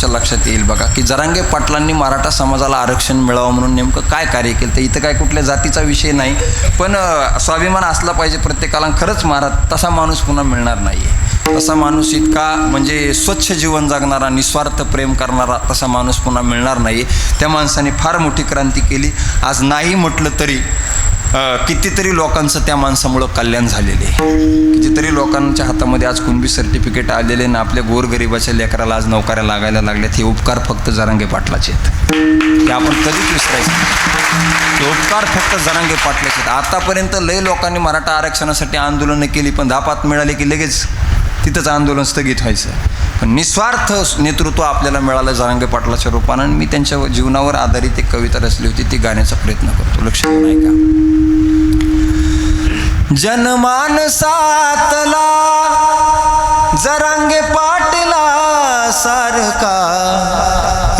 तुमच्या लक्षात येईल बघा की जरांगे पाटलांनी मराठा समाजाला आरक्षण मिळावं म्हणून नेमकं काय कार्य केलं? तर इथं काय कुठल्या जातीचा विषय नाही पण स्वाभिमान असला पाहिजे प्रत्येकाला खरंच महाराज तसा माणूस पुन्हा मिळणार नाही आहे तसा माणूस इतका म्हणजे स्वच्छ जीवन जगणारा निस्वार्थ प्रेम करणारा तसा माणूस पुन्हा मिळणार नाही त्या माणसाने फार मोठी क्रांती केली. आज नाही म्हटलं तरी कितीतरी लोकांचं त्या माणसामुळं कल्याण झालेले आहे. कितीतरी लोकांच्या हातामध्ये आज कुणबी सर्टिफिकेट आलेले ना आपल्या गोरगरिबाच्या लेकराला आज नौकऱ्या लागायला लागल्यात हे उपकार फक्त जरांगे पाटलाचे आहेत. हे आपण कधीच विसरायचं हे उपकार फक्त जरांगे पाटलाचे आहेत. आतापर्यंत लय लोकांनी मराठा आरक्षणासाठी आंदोलनं केली पण धापात मिळाली की लगेच तिथंच आंदोलन स्थगित व्हायचं. पण निस्वार्थ नेतृत्व आपल्याला मिळालं जरांगे पाटलाच्या रूपानं आणि मी त्यांच्या जीवनावर आधारित एक कविता रचली होती ती गाण्याचा प्रयत्न करतो. लक्षात नाही का जनमानसातला जरांगे पाटला सारखा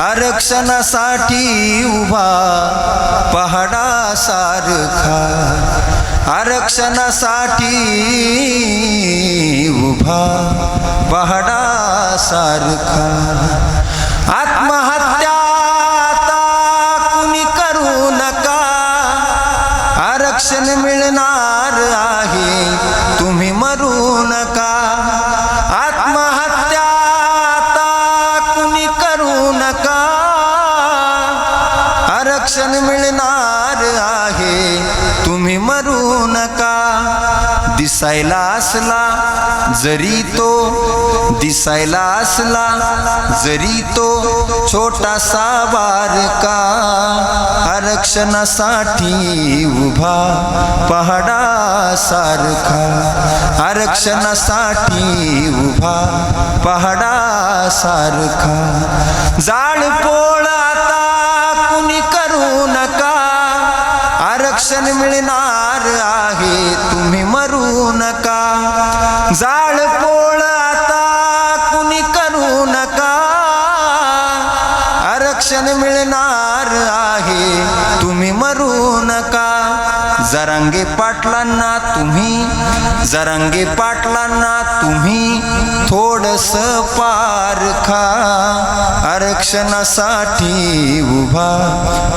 आरक्षणासाठी उभा पहाडा सारखा आरक्षणासाठी उभा पहाडा सारखा आत्महत्या आता कुणी करू नका? आरक्षण मिळणार आहे तुम्ही मरू नका. आत्महत्या आता कुणी करू नका? आरक्षण मिळ दिसायला असला जरी तो दिसायला असला जरी तो छोटासा बारका आरक्षणासाठी उभा पहाडासारखा आरक्षणासाठी उभा पहाडा जाळपो जाळपोळ आता कुणी करू नका? आरक्षण मिळणार आहे तुम्ही मरू नका. जरांगे पाटलांना तुम्ही जरांगे पाटलांना तुम्ही थोडस पारखा आरक्षणासाठी उभा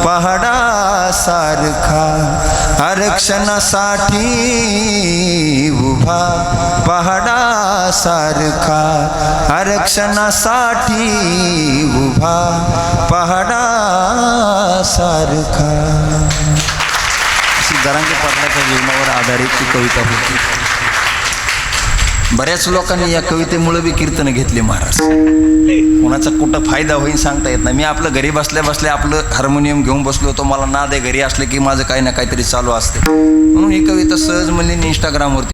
पहाडा सारखा आरक्षणासाठी उभा, पहाडा सारखा। आरक्षणासाठी उभा, पहाडा सारखा। अशी जरांगे पाटलाच्या जीवनावर आधारित ती कविता होती बऱ्याच लोकांनी या कवितेमुळे बी कीर्तन घेतली महाराज. कोणाचा कुठं फायदा होईल सांगता येत नाही. मी आपलं घरी बसल्या बसल्या आपलं हार्मोनियम घेऊन बसलो होतो. मला नाद आहे घरी असलं की माझं काही ना काहीतरी चालू असते. म्हणून ही कविता सहज म्हणली इंस्टाग्रामवरती